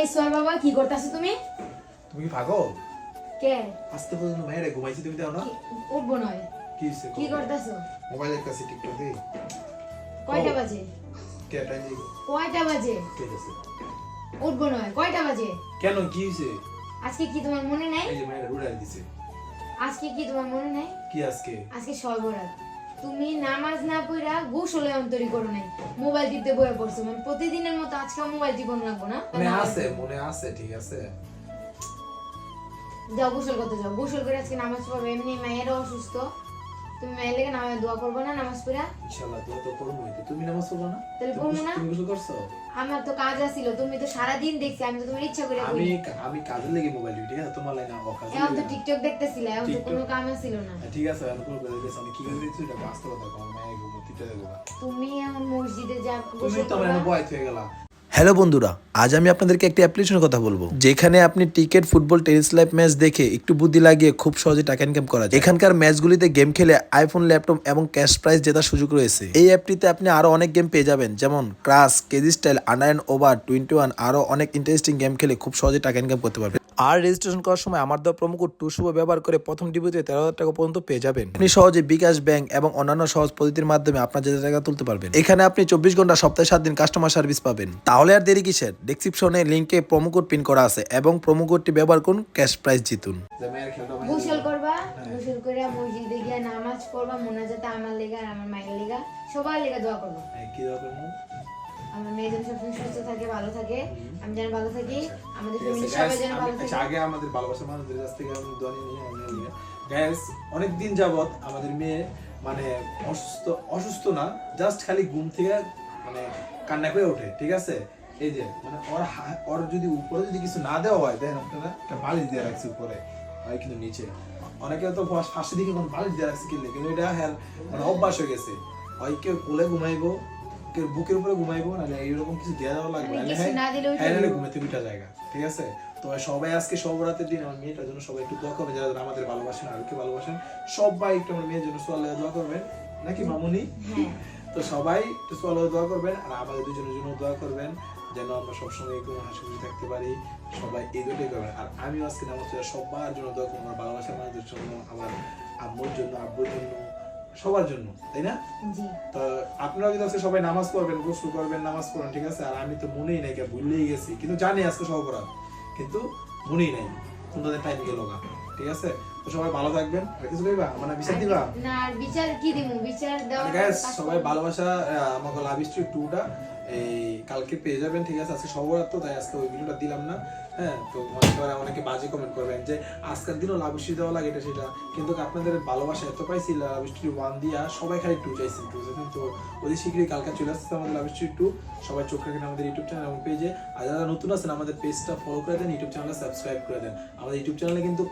এই সোয়ার বাবা কি করতেছো তুমি? তুমি কি পাগল? কে? আজকে পর্যন্ত মায়েরা ঘুমাইছি তুমি দাও না? উঠবো নয়। কি হইছে কি করতেছো? মোবাইল দেখতেছি টিকটকে কয়টা বাজে? কে টাইম কয়টা বাজে? ঠিক আছে। উঠবো নয় কয়টা বাজে? কেন কি হইছে? আজকে কি তোমার মনে নাই? এই যে মায়েরা রুড়াই দিছে। আজকে কি তোমার মনে নাই? কি আজকে? আজকে সর্বরাত তুমি নামাজ না পড়া গোসলে অন্তরি করো নাই। মোবাইল টিপতে বয়ে পড়ছো মানে প্রতিদিনের মতো আজকে মোবাইল টিপন লাগবো না? মনে আছে মনে আছে ঠিক আছে। যাও গোসল করতে যাও। গোসল করে আজকে নামাজ পড়বে এমনি মায়েরও অসুস্থ। তুমি মায়ের লেগে নামাজ দোয়া করব না নামাজ পড়া? ইনশাআল্লাহ তো তো করব তুমি নামাজ পড়বা না? তাহলে পড়ব না? তুমি গোসল করছ? আমার তো কাজ আছিল তুমি তো সারাদিন দেখছি আমি তো তোমার ইচ্ছা করে আমি আমি কাজে লেগে মোবাইল ঠিক আছে? তোমার লাইন অকাজে এখন তো টিকটক দেখতেছিলে এখন তো কোনো কাম ছিল না। ঠিক আছে আমি কোনো আমি কি এটা কম দেবো তুমি মসজিদে যা তুমি তো আমার বয়স হয়ে গেলা। হ্যালো বন্ধুরা, আজ আমি আপনাদেরকে একটি অ্যাপ্লিকেশনের কথা বলব, যেখানে আপনি ticket football tennis live match দেখে একটু বুদ্ধি লাগিয়ে খুব সহজে টাকা ইনকাম করা যায়। এখানকার ম্যাচগুলিতে গেম খেলে আইফোন ল্যাপটপ এবং ক্যাশ প্রাইজ জেতার সুযোগ রয়েছে। এই অ্যাপটিতে আপনি আরও অনেক গেম পেয়ে যাবেন, যেমন crash KG style under over twenty one আরও অনেক ইন্টারেস্টিং গেম খেলে খুব সহজে টাকা ইনকাম করতে পারবেন। আর রেজিস্ট্রেশন করার সময় আমার দেওয়া প্রোমো কোড টু শুভ ব্যবহার করে প্রথম ডিপোজিটে তেরো হাজার টাকা পর্যন্ত পেয়ে যাবেন। আপনি সহজে বিকাশ ব্যাংক এবং অন্যান্য সহজ পদ্ধতির মাধ্যমে আপনার যে টাকা তুলতে পারবেন। এখানে আপনি চব্বিশ ঘণ্টা সপ্তাহে সাত দিন কাস্টমার সার্ভিস পাবেন। তাহলে আর দেরি কিসের? ডেসক্রিপশনে লিঙ্কে প্রোমো কোড পিন করা আছে এবং প্রোমো কোডটি ব্যবহার করুন ক্যাশ প্রাইজ জিতুন। যে মায়ের খেলটা মায়ের গোসল করবা হ্যাঁ। গোসল করে মসজিদে গিয়ে নামাজ পড়বা মোনাজাতে আমার লেগা আমার মায়ের লেগা সবার লেগা দোয়া করব। কি দরকার মু? আমার মেয়ে যেন সবসময় সুস্থ থাকে ভালো থাকে আমি যেন ভালো থাকি আমাদের ফ্যামিলি সবাই যেন ভালো আচ্ছা, থাকে। আগে আমাদের ভালোবাসার মানুষদের কাছ থেকে আমি দোয়া নিয়ে নিই, গ্যাস অনেক দিন যাবত আমাদের মেয়ে মানে অসুস্থ অসুস্থ না জাস্ট খালি ঘুম থেকে মানে কান্না করে ওঠে ঠিক আছে? এই যে মানে ওর ওর যদি উপরে যদি কিছু না দেওয়া হয় দেখেন আপনারা একটা বালিশ দিয়ে রাখছে উপরে হয় কিন্তু নিচে। অনেকে তো ফার্স্টের দিকে কোনো বালিশ দিয়ে রাখছে কিনলে কিন্তু এটা হ্যাঁ মানে অভ্যাস হয়ে গেছে। হয় কেউ কোলে ঘুমাইবো বুকের উপরে ঘুমাইবো নাহলে এইরকম কিছু দেওয়া দেওয়া লাগবে মানে হ্যাঁ না দিলেও হ্যাঁ ঘুমাতে দুইটা জায়গা ঠিক আছে? তো সবাই আজকে সবরাতের দিন আমার মেয়েটার জন্য সবাই একটু দোয়া করবেন যারা যারা আমাদের ভালোবাসেন আর কি ভালোবাসেন সবাই একটু আমার মেয়ের জন্য সোয়াল দোয়া করবেন। নাকি মামুনি? হ্যাঁ। তো সবাই একটু সোয়াল দোয়া করবেন আর আমাদের দুজনের জন্য দোয়া করবেন যেন আমরা সবসময় একটু হাসি খুশি থাকতে পারি সবাই এই দুটোই করবেন। আর আমিও আজকে নামাজ সবার জন্য দোয়া করব আমার ভালোবাসার মানুষদের জন্য আমার আম্মুর জন্য আব্বুর জন্য সবার জন্য তাই না? তো আপনারা যদি আজকে সবাই নামাজ পড়বেন গোসল করবেন নামাজ পড়বেন ঠিক আছে? আর আমি তো মনেই নাই কে ভুললেই গেছি। কিন্তু জানি আজকে সব অপরাধ কিন্তু মনেই নাই তোমাদের টাইম গেল গা ঠিক আছে? তো সবাই ভালো থাকবেন। আর কিছু কইবা? মানে বিচার দিবা? না বিচার কি দিমু? বিচার দেওয়া গাইস সবাই ভালোবাসা আমাকে লাভ স্ট্রিট টুটা এই কালকে পেয়ে যাবেন ঠিক আছে? আজকে সবার তো তাই আজকে ওই ভিডিওটা দিলাম না। হ্যাঁ তো মনে করে অনেকে বাজে কমেন্ট করবেন যে আজকের দিনও লাভস্ট্রি দেওয়া লাগে এটা সেটা। কিন্তু আপনাদের ভালোবাসা এত পাইছি লাভস্ট্রি ওয়ান দিয়া সবাই খালি টু চাইছেন টু চাইছেন তো শীঘ্রই কালকে চলে আসছে আমাদের টু সবাই চোখ রাখেন আমাদের ইউটিউব চ্যানেল এবং পেজে আর যারা নতুন আছেন আমাদের পেজটা ফলো করে দেন ইউটিউব চ্যানেলটা সাবস্ক্রাইব করে দেন। আমাদের ইউটিউব চ্যানেলে কিন্তু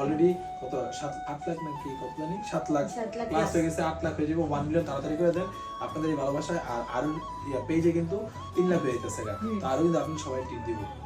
অলরেডি কত সাত আট লাখ নাকি কত জানি? সাত লাখ। প্লাস হয়ে গেছে আট লাখ হয়ে যাবে ওয়ান মিলিয়ন তাড়াতাড়ি করে দেন। আপনাদের এই ভালোবাসায় আর আরও পেজে কিন্তু তিন লাখ হয়ে যেতেছে। তো আরও কিন্তু আপনি সবাই টিপ দিব। ঠিক আছে